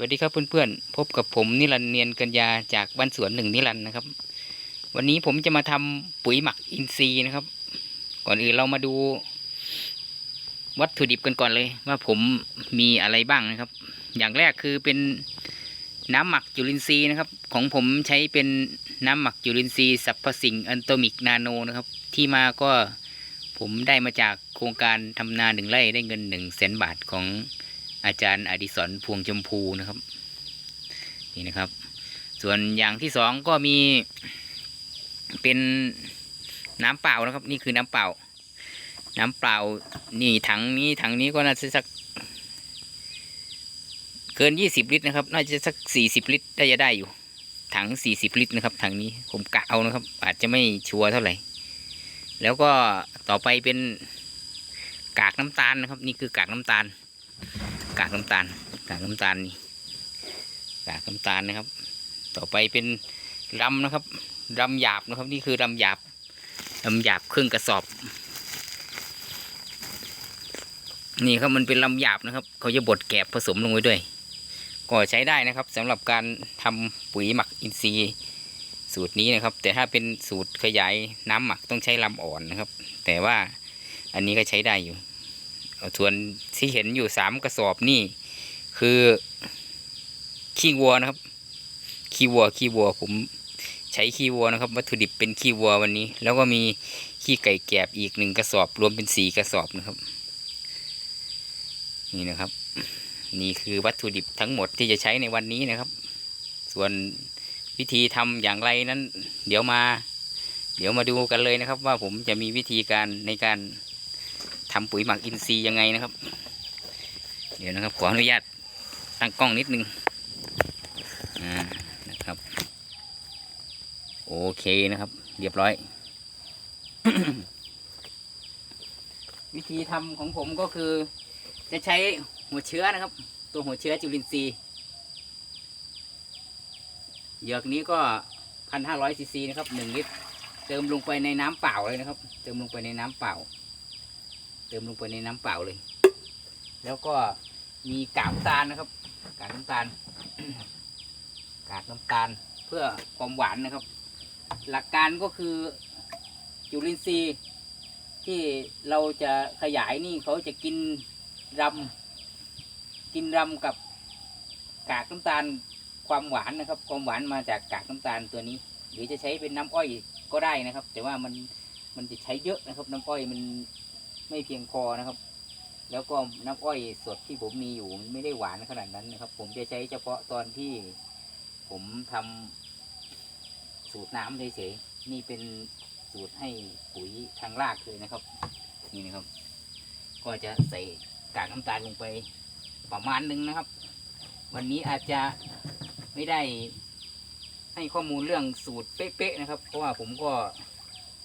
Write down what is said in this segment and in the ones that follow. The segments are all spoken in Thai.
วัสดีครับเพื่อนๆ พบกับผมนิรันเนียนกัญญาจากบ้านสวนหนึ่งนิรันนะครับ วันนี้ผมจะมาทำปุ๋ยหมักอินทรีย์นะครับ ก่อนอื่นเรามาดู วัตถุดิบกันก่อนเลย ว่าผมมีอะไรบ้างนะครับ อย่างแรกคือเป็นน้ำหมักจุลินทรีย์นะครับ ของผมใช้เป็นน้ำหมักจุลินทรีย์สรรพสิ่งอันโตมิกนาโนนะครับ ที่มาก็ผมได้มาจากโครงการทำนาหนึ่งไร่ได้เงินหนึ่งแสนบาทของ อาจารย์อดิศรพวงชมพูนะครับ นี่นะครับ ส่วนอย่างที่สองก็มีเป็นน้ำเปล่านะครับ นี่คือน้ำเปล่า น้ำเปล่านี่ถังนี้ถังนี้ก็น่าจะสัก เกินยี่สิบลิตรนะครับ น่าจะสักสี่สิบลิตรได้จะได้อยู่ ถังสี่สิบลิตรนะครับถังนี้ผมกะเอานะครับ อาจจะไม่ชัวร์เท่าไหร่ แล้วก็ต่อไปเป็นกากน้ำตาลนะครับ นี่คือกากน้ำตาล กากน้ำตาลกากน้ำตาลนี่กากน้ำตาลนะครับ ต่อไปเป็นรำนะครับรำหยาบนะครับ นี่คือรำหยาบรำหยาบครึ่งกระสอบ นี่ครับมันเป็นลำหยาบนะครับ เขาจะบดแกบผสมลงไว้ด้วย ก็ใช้ได้นะครับสำหรับการทำปุ๋ยหมักอินทรีย์สูตรนี้นะครับ แต่ถ้าเป็นสูตรขยายน้ำหมักต้องใช้ลำอ่อนนะครับ แต่ว่าอันนี้ก็ใช้ได้อยู่ ส่วนที่เห็นอยู่สามกระสอบนี่ คือขี้วัวนะครับ ขี้วัวขี้วัวผมใช้ขี้วัวนะครับ วัตถุดิบเป็นขี้วัววันนี้ แล้วก็มีขี้ไก่แกบอีกหนึ่งกระสอบ รวมเป็นสี่กระสอบนะครับ นี่นะครับ นี่คือวัตถุดิบทั้งหมดที่จะใช้ในวันนี้นะครับ ส่วนวิธีทำอย่างไรนั้น เดี๋ยวมา เดี๋ยวมาดูกันเลยนะครับ ว่าผมจะมีวิธีการในการ ทำปุ๋ยหมักอินทรีย์ยังไงนะครับ เดี๋ยวนะครับขออนุญาตตั้งกล้องนิดนึงอ่านะครับ โอเคนะครับ เรียบร้อย วิธีทำของผมก็คือ จะใช้หัวเชื้อนะครับ ตัวหัวเชื้อจุลินทรีย์เหยือกนี้ก็พันห้าร้อยซีซีนะครับหนึ่งลิตรเติมลงไปในน้ำเปล่าเลยนะครับ เติมลงไปในน้ำเปล่า เติมลงไปในน้ำเปล่าเลย แล้วก็มีกากน้ำตาลนะครับ กากน้ำตาล กากน้ำตาลเพื่อความหวานนะครับ หลักการก็คือจุลินทรีย์ที่เราจะขยายนี่เขาจะกินรำกินรำกับกากน้ำตาลความหวานนะครับ ความหวานมาจากกากน้ำตาลตัวนี้ หรือจะใช้เป็นน้ำอ้อยก็ได้นะครับ แต่ว่ามันมันจะใช้เยอะนะครับ น้ำอ้อยมัน ไม่เพียงพอนะครับ แล้วก็น้ำอ้อยสดที่ผมมีอยู่มันไม่ได้หวานขนาดนั้นนะครับ ผมจะใช้เฉพาะตอนที่ผมทำสูตรน้ำเฉยๆนี่เป็นสูตรให้ปุ๋ยทางรากเลยนะครับ นี่นะครับ ก็จะใส่กากน้ำตาลลงไปประมาณหนึงนะครับ วันนี้อาจจะไม่ได้ให้ข้อมูลเรื่องสูตรเป๊ะๆนะครับ เพราะว่าผมก็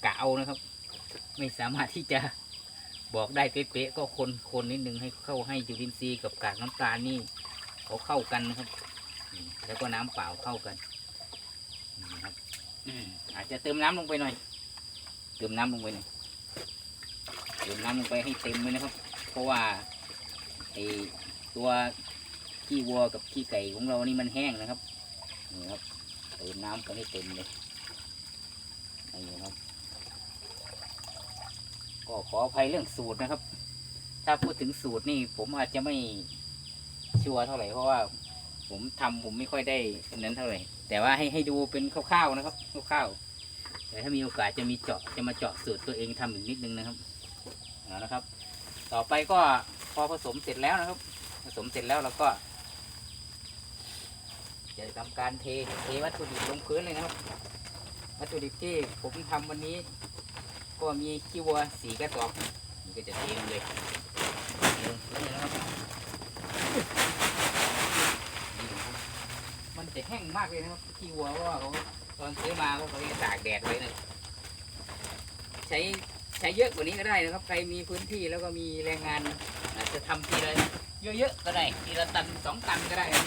กะเอานะครับ ไม่สามารถที่จะ บอกได้เป๊ะๆก็คนคนนิดนึงให้เข้าให้จุลินทรีย์กับกากน้ำตาลนี่เขาเข้ากันนะครับ แล้วก็น้ำเปล่าเข้ากันนะครับอือาจจะเติมน้ำลงไปหน่อย เติมน้ำลงไปหน่อยเติมน้ำลงไปให้เต็มเลยนะครับ เพราะว่าไอตัวขี้วัวกับขี้ไก่ของเรานี่มันแห้งนะครับนี่ครับเติมน้ำไปให้เต็มเลยนี่ครับ ก็ขออภัยเรื่องสูตรนะครับ ถ้าพูดถึงสูตรนี่ผมอาจจะไม่ชัวร์เท่าไหร่เพราะว่า ผมทำผมไม่ค่อยได้นั้นเท่าไหร่ แต่ว่าให้ให้ดูเป็นคร่าวๆนะครับคร่าวๆแต่ถ้ามีโอกาสจะมีเจาะจะมาเจาะสูตรตัวเองทำอีกนิดนึงนะครับเอานะครับ ต่อไปก็พอผสมเสร็จแล้วนะครับ ผสมเสร็จแล้วเราก็จะทำการเทเทวัตถุดิบลงพื้นเลยนะครับ วัตถุดิบที่ผมทำวันนี้ ก็มีขี้วัวสีกระสอบนี่ก็จะเทลงเลยเทลงพื้นเลยนะครับนี่นะครับมันจะแห้งมากเลยนะครับขี้วัวเพราะว่าเขาตอนซื้อมาก็เขาจะตากแดดไว้นะใช้ใช้เยอะกว่านี้ก็ได้นะครับ ใครมีพื้นที่แล้วก็มีแรงงานอาจจะทำทีละเยอะๆก็ได้ทีละตันสองตันก็ได้นะ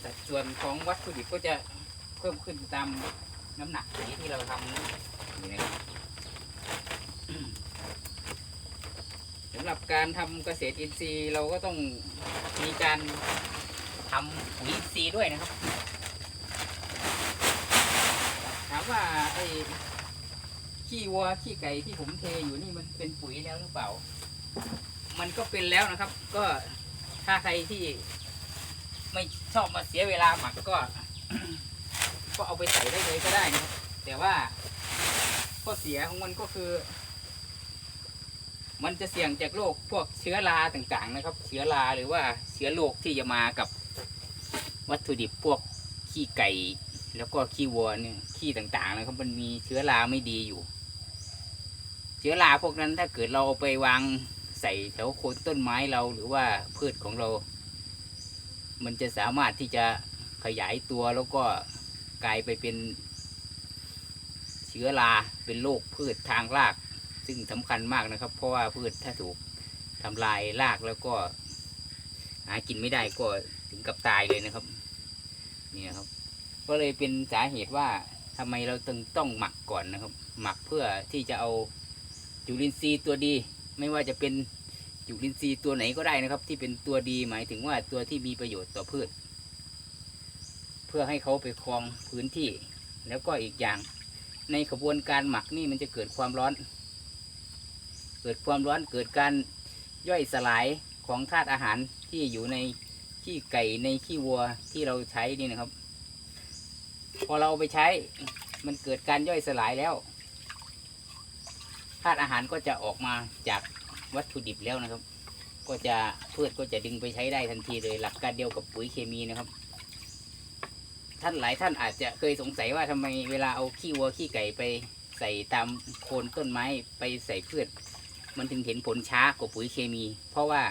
แต่ส่วนของวัตถุดิบก็จะเพิ่มขึ้นตามน้ำหนักสีที่เราทำ นี้นะครับสำหรับการทำเกษตรอินทรีย์เราก็ต้องมีการทำปุ๋ยอินทรีย์ด้วยนะครับ ถามว่าไอ้ขี้วัวขี้ไก่ที่ผมเทอยู่นี่มันเป็นปุ๋ยแล้วหรือเปล่า มันก็เป็นแล้วนะครับ ก็ถ้าใครที่ไม่ชอบมาเสียเวลาหมักก็ ก็เอาไปใส่ได้เลยก็ได้นะครับแต่ว่า ข้อเสียของมันก็คือ มันจะเสี่ยงจากโรคพวกเชื้อราต่างๆนะครับ เชื้อราหรือว่าเชื้อโรคที่จะมากับวัตถุดิบพวกขี้ไก่ แล้วก็ขี้วัวเนี่ยขี้ต่างๆนะครับ มันมีเชื้อราไม่ดีอยู่ เชื้อราพวกนั้นถ้าเกิดเราเอาไปวางใส่แถวโคนต้นไม้เราหรือว่าพืชของเรา มันจะสามารถที่จะขยายตัวแล้วก็กลายไปเป็น เชื้อราเป็นโรคพืชทางราก ซึ่งสำคัญมากนะครับ เพราะว่าพืชถ้าถูกทำลายรากแล้วก็ หากินไม่ได้ก็ถึงกับตายเลยนะครับ นี่นะครับ ก็เลยเป็นสาเหตุว่าทำไมเราต้องต้องหมักก่อนนะครับ หมักเพื่อที่จะเอาจุลินทรีย์ตัวดี ไม่ว่าจะเป็นจุลินทรีย์ตัวไหนก็ได้นะครับ ที่เป็นตัวดีหมายถึงว่าตัวที่มีประโยชน์ต่อพืช เพื่อให้เขาไปครองพื้นที่ แล้วก็อีกอย่าง ในขบวนการหมักนี่มันจะเกิดความร้อน เกิดความร้อนเกิดการย่อยสลายของธาตุอาหารที่อยู่ในขี้ไก่ในขี้วัวที่เราใช้นี่นะครับ พอเราเอาไปใช้มันเกิดการย่อยสลายแล้วธาตุอาหารก็จะออกมาจากวัตถุดิบแล้วนะครับ ก็จะพืชก็จะดึงไปใช้ได้ทันทีเลยหลักการเดียวกับปุ๋ยเคมีนะครับ ท่านหลายท่านอาจจะเคยสงสัยว่าทำไมเวลาเอาขี้วัวขี้ไก่ไปใส่ตามโคนต้นไม้ไปใส่พืชมันถึงเห็นผลช้ากว่าปุ๋ยเคมี เพราะว่า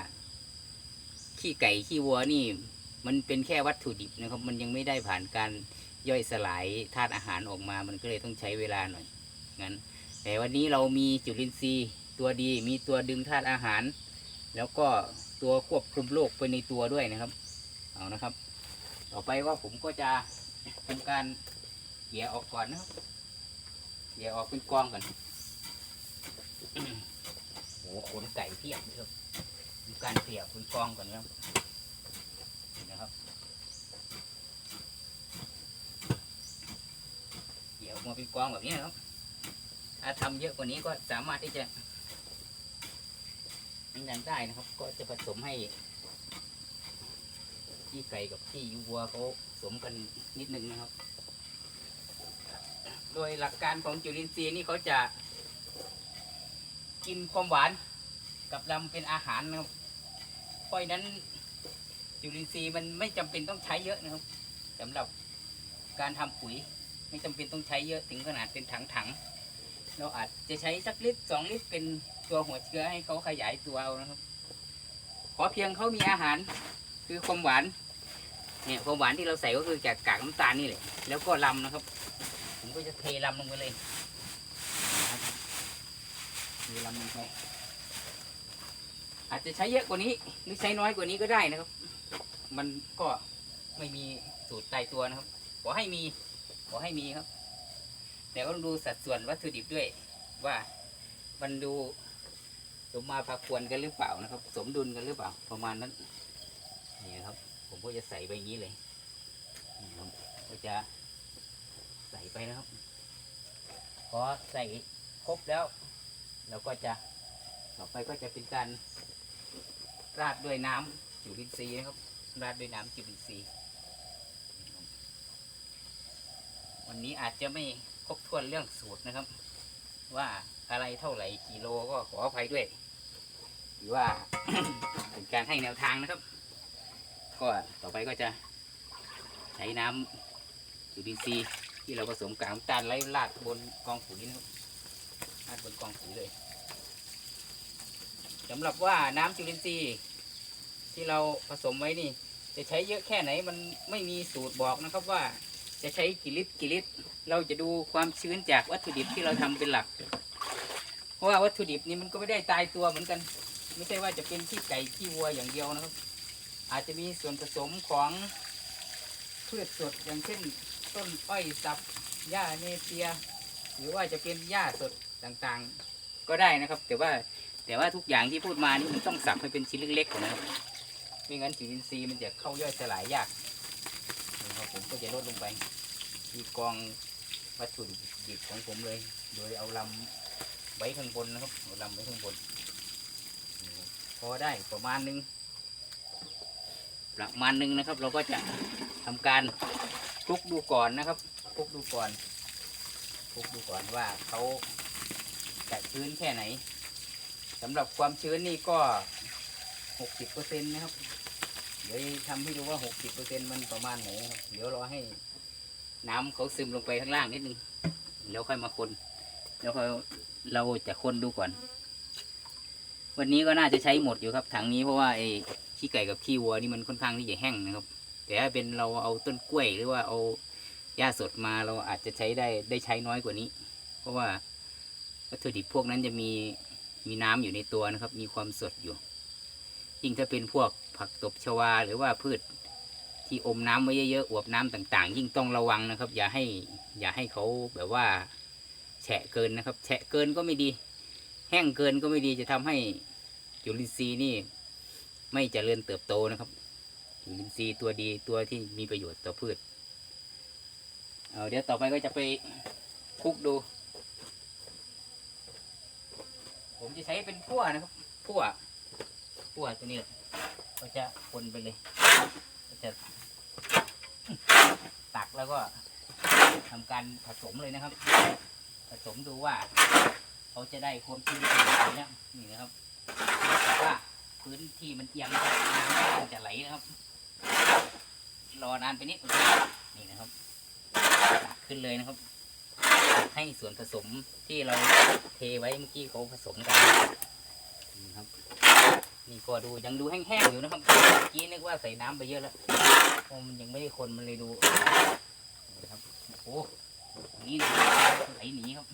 ขี้ไก่ขี้วัวนี่ มันเป็นแค่วัตถุดิบนะครับ มันยังไม่ได้ผ่านการย่อยสลายธาตุอาหารออกมา มันก็เลยต้องใช้เวลาหน่อยงั้น แต่วันนี้เรามีจุลินทรีย์ตัวดี มีตัวดึงธาตุอาหาร แล้วก็ตัวควบคุมโรคไปในตัวด้วยนะครับ เอานะครับ ต่อไปว่าผมก็จะทำการเกี่ยออกก่อนนะครับเกี่ยออกเป็นกองก่อนโอ้โหขนไก่เพียบเลยครับทำการเกี่ยเป็นกองก่อนครับนะครับเกี่ยออกมาเป็นกองแบบนี้นะครับถ้าทำเยอะกว่านี้ก็สามารถที่จะนั่นได้นะครับ ก็จะผสมให้ ขี้ไก่กับขี้วัวเขาสมกันนิดนึงนะครับ โดยหลักการของจุลินทรีย์นี่เขาจะ กินความหวานกับลำเป็นอาหารนะครับเพราะนั้นจุลินทรีย์มันไม่จำเป็นต้องใช้เยอะนะครับสำหรับการทำปุ๋ย ไม่จำเป็นต้องใช้เยอะถึงขนาดเป็นถังๆเราอาจจะใช้สักลิตรสองลิตรเป็นตัวหัวเชื้อให้เขาขยายตัวเอานะครับ ขอเพียงเขามีอาหารคือความหวาน เนี่ยความหวานที่เราใส่ก็คือจากกากน้ำตาลนี่แหละ แล้วก็ลำนะครับ ผมก็จะเทลำลงไปเลยเทลำลงไป อาจจะใช้เยอะกว่านี้หรือใช้น้อยกว่านี้ก็ได้นะครับ มันก็ไม่มีสูตรตายตัวนะครับ ขอให้มี ขอให้มีครับ แต่ก็ต้องดูสัดส่วนวัตถุดิบด้วยว่ามันดูสมมาพาควรกันหรือเปล่านะครับ สมดุลกันหรือเปล่า ประมาณนั้น นี่ครับ ผมก็จะใส่ไปอย่างนี้เลยนี่ครับก็จะใส่ไปนะครับ พอใส่ครบแล้ว เราก็จะต่อไปก็จะเป็นการราดด้วยน้ำจุลินทรีย์นะครับ ราดด้วยน้ำจุลินทรีย์วันนี้อาจจะไม่ครบถ้วนเรื่องสูตรนะครับ ว่าอะไรเท่าไหร่กิโลก็ขออภัยด้วย หรือว่าเป็นการให้แนวทางนะครับ ก็ต่อไปก็จะใช้น้ำจุลินทรีย์ที่เราผสมกากน้ำตาลไล่ลาดบนกองปุ๋ยนะครับลาดบนกองปุ๋ยเลยสำหรับว่าน้ำจุลินทรีย์ที่เราผสมไว้นี่ จะใช้เยอะแค่ไหนมันไม่มีสูตรบอกนะครับว่าจะใช้กี่ลิตรกี่ลิตร เราจะดูความชื้นจากวัตถุดิบที่เราทำเป็นหลัก เพราะว่าวัตถุดิบนี่มันก็ไม่ได้ตายตัวเหมือนกัน ไม่ใช่ว่าจะเป็นขี้ไก่ขี้วัวอย่างเดียวนะครับ อาจจะมีส่วนผสมของพืชสดอย่างเช่น ต้นอ้อยสับหญ้าเนเปีย หรือว่าจะเป็นหญ้าสดต่างๆ ก็ได้นะครับ แต่ว่าแต่ว่าทุกอย่างที่พูดมานี่มันต้องสับให้เป็นชิ้นเล็กๆก่อนนะครับไม่งั้นจุลินทรีย์มันจะเข้าย่อยสลายยากนะครับผมก็จะลดลงไปที่กองวัตถุดิบของผมเลย โดยเอาลำไว้ข้างบนนะครับเอาลำไว้ข้างบน พอได้ประมาณหนึง ประมาณหนึงนะครับ เราก็จะทำการคลุกดูก่อนนะครับคลุกดูก่อนคลุกดูก่อนว่าเขาจะชื้นแค่ไหนสำหรับความชื้นนี่ก็หกสิบเปอร์เซ็นต์นะครับ เดี๋ยวทำให้ดูว่าหกสิบเปอร์เซ็นต์มันประมาณไหนครับเดี๋ยวรอให้น้ำเขาซึมลงไปข้างล่างนิดนึงแล้วค่อยมาคนแล้วค่อยเราจะคนดูก่อน วันนี้ก็น่าจะใช้หมดอยู่ครับถังนี้เพราะว่าไอ ขี้ไก่กับขี้วัวนี่มันค่อนข้างที่จะแห้งนะครับ แต่ถ้าเป็นเราเอาต้นกล้วยหรือว่าเอาหญ้าสดมาเราอาจจะใช้ได้ได้ใช้น้อยกว่านี้ เพราะว่าวัตถุดิบพวกนั้นจะมีมีน้ำอยู่ในตัวนะครับ มีความสดอยู่ ยิ่งถ้าเป็นพวกผักตบชวาหรือว่าพืชที่อมน้ำไว้เยอะๆอวบน้ำต่างๆ ยิ่งต้องระวังนะครับ อย่าให้อย่าให้เขาแบบว่า แฉะเกินนะครับ แฉะเกินก็ไม่ดี แห้งเกินก็ไม่ดีจะทำให้จุลินทรีย์นี่ ไม่เจริญเติบโตนะครับจุลินทรีย์ตัวดีตัวที่มีประโยชน์ต่อพืชเอาเดี๋ยวต่อไปก็จะไปคลุกดู ผมจะใช้เป็นพั่วนะครับพั่วขั้วตัวนี้ก็จะคนไปเลยก็จะตักแล้วก็ทำการผสมเลยนะครับ ผสมดูว่าเขาจะได้ความชื้นขนาดไหนนะนี่นะครับว่า พื้นที่มันเอียงนะครับน้ำมันจะไหลนะครับ รอนานไปนิดนี่นะครับตักขึ้นเลยนะครับ ให้ส่วนผสมที่เราเทไว้เมื่อกี้เขาผสมกันนี่ครับนี่ก็ดูยังดูแห้งๆอยู่นะครับเมื่อกี้นึกว่าใส่น้ำไปเยอะแล้วมันยังไม่ได้คนมันเลยดูนะครับโอ้โหนี่ไหลหนีครับ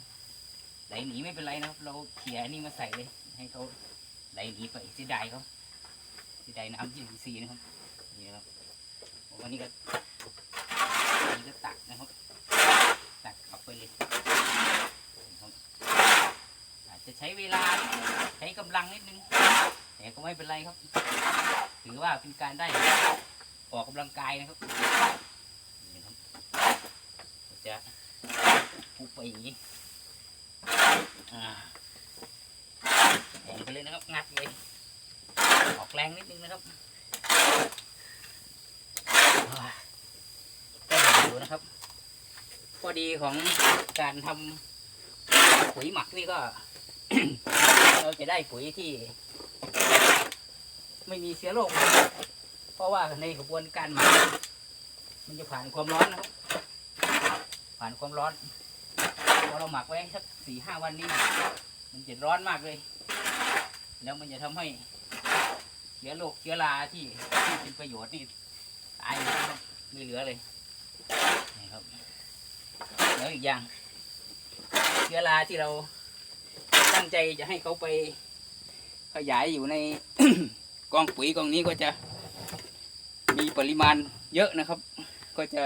ไหลหนีไม่เป็นไรนะครับ เราเขี่ยนี่มาใส่เลยให้เขา ไหลหนีไปเสียดายเขาเสียดายน้ำยี่สิบสี่นะครับนี่นะครับวันนี้ก็อันนี้ก็ตักนะครับ ตักขับไปเลยอาจจะใช้เวลาใช้กำลังนิดนึงแต่ก็ไม่เป็นไรครับ ถือว่าเป็นการได้ออกกำลังกายนะครับนี่ครับจะปุบไปอย่างนี้อ่า เลยนะครับ งัดเลย ออกแรงนิดนึงนะครับอ่าก็อยู่นะครับพอดีของการทำปุ๋ยหมักนี่ก็ เราจะได้ปุ๋ยที่ ไม่มีเชื้อโรคเพราะว่าในกระบวนการหมักมันจะผ่านความร้อนนะครับ ผ่านความร้อนพอเราหมักไว้สักสี่ห้าวันนี้ มันจะร้อนมากเลย แล้วมันจะทำให้เชื้อโรคเชื้อราที่ที่เป็นประโยชน์นี่ตายไม่เหลือเลยนี่ครับแล้วอีกอย่าง เชื้อราที่เราตั้งใจจะให้เขาไปขยายอยู่ในกองปุ๋ยกองนี้ก็จะมีปริมาณเยอะนะครับ ก็จะ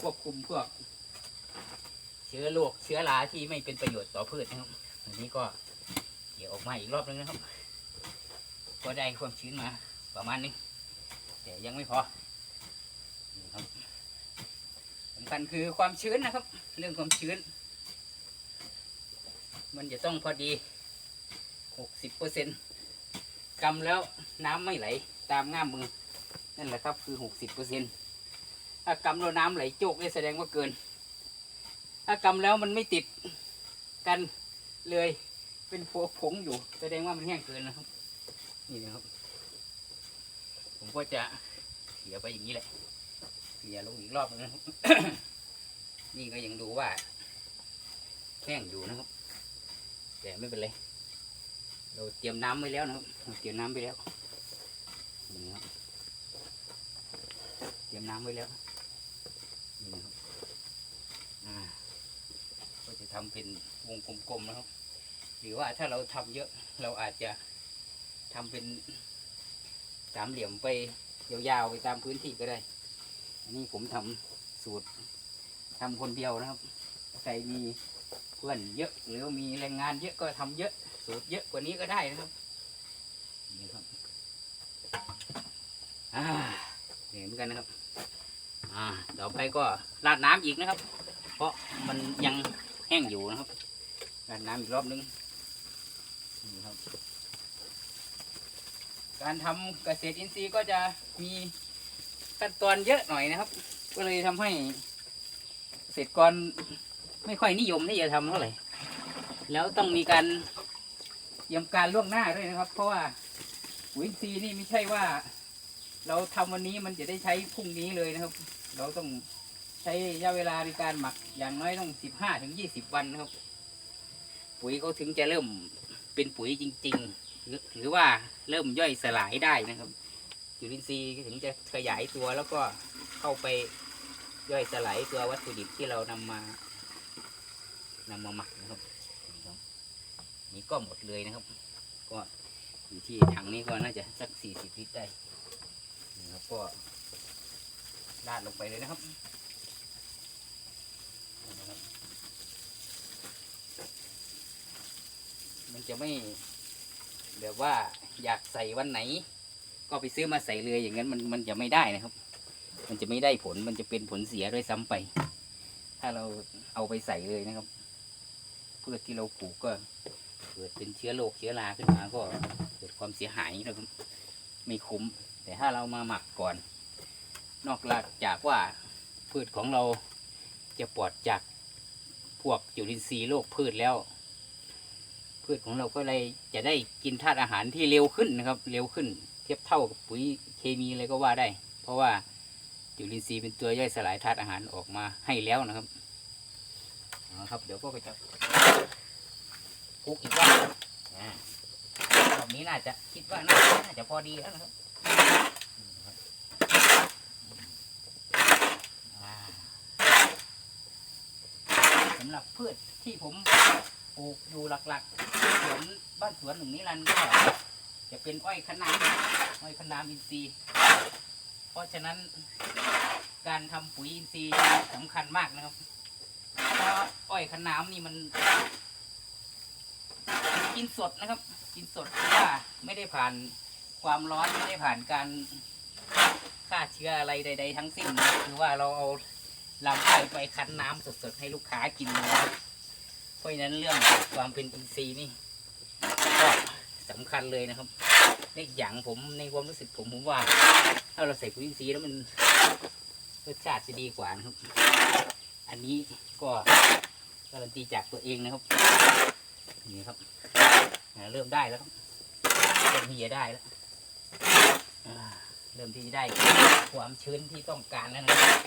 ควบคุมพวก เชื้อโรคเชื้อราที่ไม่เป็นประโยชน์ต่อพืชนะครับอันนี้ก็ เกี่ยวออกมาอีกรอบนึงนะครับ ก็ได้ความชื้นมาประมาณนึงแต่ยังไม่พอครับสำคัญคือความชื้นนะครับ เรื่องความชื้น มันจะต้องพอดีหกสิบเปอร์เซ็นต์กำแล้วน้ำไม่ไหลตามง่ามมือ นั่นแหละครับคือหกสิบเปอร์เซ็นต์ถ้ากำแล้วน้ำไหลโจกนี่แสดงว่าเกิน ถ้ากำแล้วมันไม่ติดกันเลย เป็นพวกผงอยู่แสดงว่ามันแห้งเกินนะครับ นี่นะครับ ผมก็จะเขี่ยไปอย่างนี้แหละเขี่ยลงอีกรอบนึงนะครับ นี่ก็ยังดูว่า แห้งอยู่นะครับ แต่ไม่เป็นไรเราเตรียมน้ำไว้แล้วนะครับเราเตรียมน้ำไว้แล้วนี่ครับเตรียมน้ำไว้แล้วนี่นะครับก็จะทำเป็นวงกลมๆนะครับ หรือว่าถ้าเราทำเยอะเราอาจจะทำเป็นสามเหลี่ยมไปยาวๆไปตามพื้นที่ก็ได้ อันนี้ผมทำสูตรทำคนเดียวนะครับ ใครมีเพื่อนเยอะ หรือมีแรงงานเยอะก็ทำเยอะ สูตรเยอะกว่านี้ก็ได้นะครับนี่ครับอ่าเห็นกันนะครับ อ่าต่อไปก็ราดน้ำอีกนะครับ เพราะมันยังแห้งอยู่นะครับราดน้ำอีกรอบนึง นี่ครับ การทำเกษตรอินทรีย์ก็จะมีขั้นตอนเยอะหน่อยนะครับ ก็เลยทำให้เกษตรกรไม่ค่อยนิยมที่จะทำเท่าไหร่แล้วต้องมีการเตรียมการล่วงหน้าด้วยนะครับ เพราะว่าปุ๋ยอินทรีย์นี่ไม่ใช่ว่า เราทำวันนี้มันจะได้ใช้พรุ่งนี้เลยนะครับ เราต้องใช้ระยะเวลาในการหมักอย่างน้อยต้องสิบห้าถึงยี่สิบวันนะครับ ปุ๋ยเขาถึงจะเริ่ม เป็นปุ๋ยจริง ๆ หรือว่าเริ่มย่อยสลายได้นะครับจุลินทรีย์ถึงจะขยายตัวแล้วก็เข้าไปย่อยสลายตัววัตถุดิบที่เรานำมานำมาหมักนะครับนี่ก็หมดเลยนะครับ ก็อยู่ที่ถังนี้ก็น่าจะสักสี่สิบลิตรได้นี่ครับก็ราดลงไปเลยนะครับนี่นะครับ มันจะไม่แบบว่าอยากใส่วันไหน ก็ไปซื้อมาใส่เลยอย่างนั้นมันมันจะไม่ได้นะครับ มันจะไม่ได้ผลมันจะเป็นผลเสียด้วยซ้ำไป ถ้าเราเอาไปใส่เลยนะครับพืชที่เราปลูกก็เกิดเป็นเชื้อโรคเชื้อราขึ้นมาก็เกิดความเสียหายนะครับไม่คุ้ม แต่ถ้าเรามาหมักก่อน นอกจากว่าพืชของเราจะปลอดจากพวกจุลินทรีย์โรคพืชแล้ว พืชของเราก็เลยจะได้กินธาตุอาหารที่เร็วขึ้นนะครับ เร็วขึ้น เทียบเท่ากับปุ๋ยเคมีเลยก็ว่าได้ เพราะว่าจุลินทรีย์เป็นตัวย่อยสลายธาตุอาหารออกมาให้แล้วนะครับเอาครับ เดี๋ยวก็จะคลุกอีกรอบอ่ารอบนี้น่าจะคิดว่าน่าจะพอดีแล้วนะครับสำหรับพืชที่ผม ปลูกอยู่หลักๆสวนบ้านสวนหนึ่งนิรันก็จะเป็นอ้อยคะน้าอ้อยคะน้าอินทรีย์ เพราะฉะนั้นการทำปุ๋ยอินทรีย์สำคัญมากนะครับ เพราะอ้อยขนามนี่มัน กินสดนะครับ กินสดเพราะว่าไม่ได้ผ่านความร้อนไม่ได้ผ่านการฆ่าเชื้ออะไรใด ๆ ทั้งสิ้น คือว่าเราเอาลำไส้ไปคั้นน้ำสดๆให้ลูกค้ากินนะครับ เพราะฉะนั้นเรื่องความเป็นอินทรีย์นี่ก็สำคัญเลยนะครับ ในอย่างผมในความรู้สึกผมผมว่าถ้าเราใส่ปุ๋ยอินทรีย์แล้วมันรสชาติจะดีกว่านะครับ อันนี้ก็การันตีจากตัวเองนะครับนี่ครับเริ่มได้แล้วครับเริ่มที่จะได้แล้วเริ่มที่ได้ความชื้นที่ต้องการแล้วนะครับ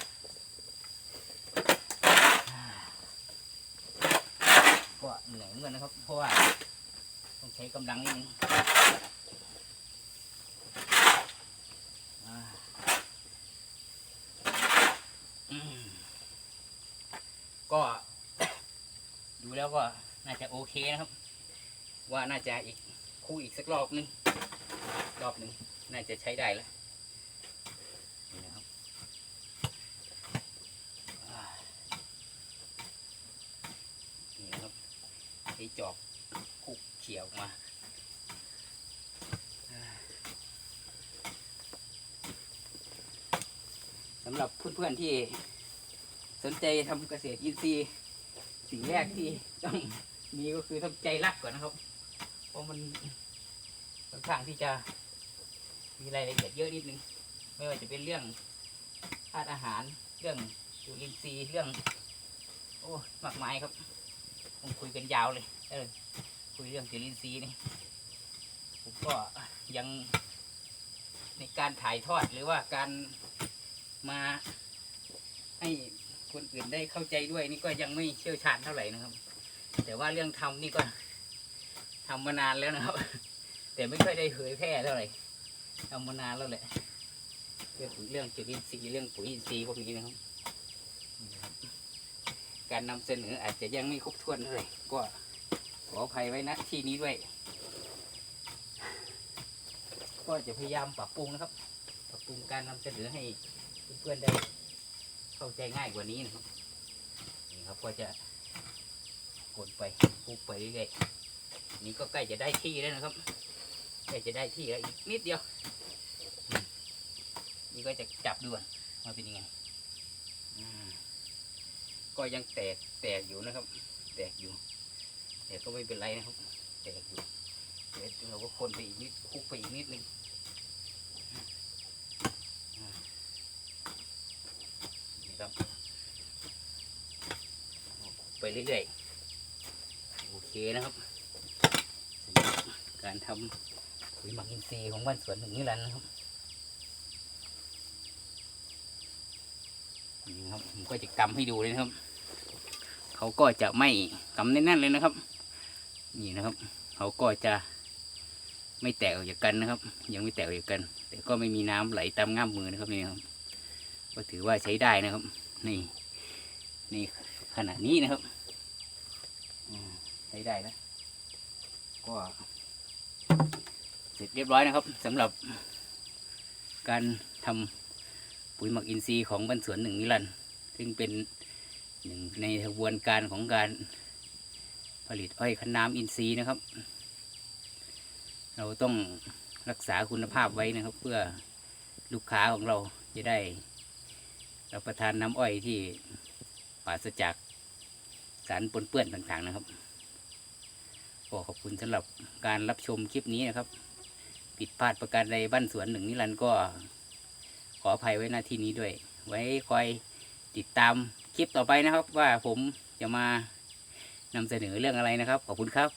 อ่าก็เหนื่อยเหมือน กันนะครับ เพราะว่าต้องใช้กำลังนิดนึงก็ดูแล้วก็น่าจะโอเคนะครับ ว่าน่าจะอีกคู่อีกสักรอบนึง รอบหนึ่งน่าจะใช้ได้แล้วนี่นะครับอ่านี่นะครับไอ้จอบคุกเขี่ยวออก มาสำหรับเพื่อนๆที่สนใจทำเกษตรอินทรีย์สิ่งแรกที่ต้องมีก็คือต้องใจรักก่อนนะครับ เพราะมันค่อนข้างที่จะมีรายละเอียดเยอะนิดนึง ไม่ว่าจะเป็นเรื่องธาตุอาหาร เรื่องจุลินทรีย์ เรื่อง โอ้ มากมายครับ คงคุยกันยาวเลย เออ คุยเรื่องจุลินทรีย์นี่ผมก็ยังในการถ่ายทอดหรือว่าการมาให้คนอื่นได้เข้าใจด้วยนี่ก็ยังไม่เชี่ยวชาญเท่าไหร่นะครับ แต่ว่าเรื่องทำนี่ก็ทำมานานแล้วนะครับ แต่ไม่ค่อยได้เผยแพร่เท่าไหร่ทำมานานแล้วแหละเรื่องเรื่องจุลินทรีย์เรื่องปุ๋ยอินทรีย์พวกนี้นะครับ การนำเสนออาจจะยังไม่ครบถ้วนเท่าไหร่ก็ ออภัยไว้นะที่นี้ด้วย ก็จะพยายามปรับปรุงนะครับ ปรับปรุงการนำเสนอให้เพื่อนๆได้เข้าใจง่ายกว่านี้นะครับนี่ครับก็จะกดไปปลูกไปเรื่อยๆนี่ก็ใกล้จะได้ที่แล้วนะครับใกล้จะได้ที่แล้วอีกนิดเดียวอืมก็จะจับดูก่อนว่าเป็นยังไงก็ยังแตกแตกอยู่นะครับ แตกอยู่ แต่ก็ไม่เป็นไรนะครับแตกอยู่เดี๋ยวเราก็คนไปอีกนิดคุกไปอีกนิดนึงนี่ครับไปเรื่อยๆโอเคนะครับ การทำปุ๋ยหมักอินทรีย์ของบ้านสวนถึงนิรันดร์นะครับนี่ครับผมก็จะกำให้ดูเลยนะครับ เขาก็จะไม่กำแน่นๆเลยนะครับ นี่นะครับ เขาก็จะไม่แตกออกจากกันนะครับ ยังไม่แตกออกจากกัน แต่ก็ไม่มีน้ำไหลตามง่ามมือนะครับนี่ครับ ก็ถือว่าใช้ได้นะครับ นี่ นี่ขนาดนี้นะครับใช้ได้นะก็เสร็จเรียบร้อยนะครับสำหรับการทำปุ๋ยหมักอินทรีย์ของบ้านสวนหนึ่งนิรัน ซึ่งเป็นหนึ่งในกระบวนการของการ ผลิตอ้อยคั้นน้ำอินทรีย์นะครับ เราต้องรักษาคุณภาพไว้นะครับ เพื่อลูกค้าของเราจะได้รับประทานน้ำอ้อยที่ปราศจากสารปนเปื้อนต่างๆนะครับก็ขอบคุณสำหรับการรับชมคลิปนี้นะครับ ผิดพลาดประการใดบ้านสวนหนึ่งนิรันด์ก็ขออภัยไว้หน้าที่นี้ด้วย ไว้คอยติดตามคลิปต่อไปนะครับ ว่าผมจะมา นำเสนอเรื่องอะไรนะครับ ขอบคุณครับ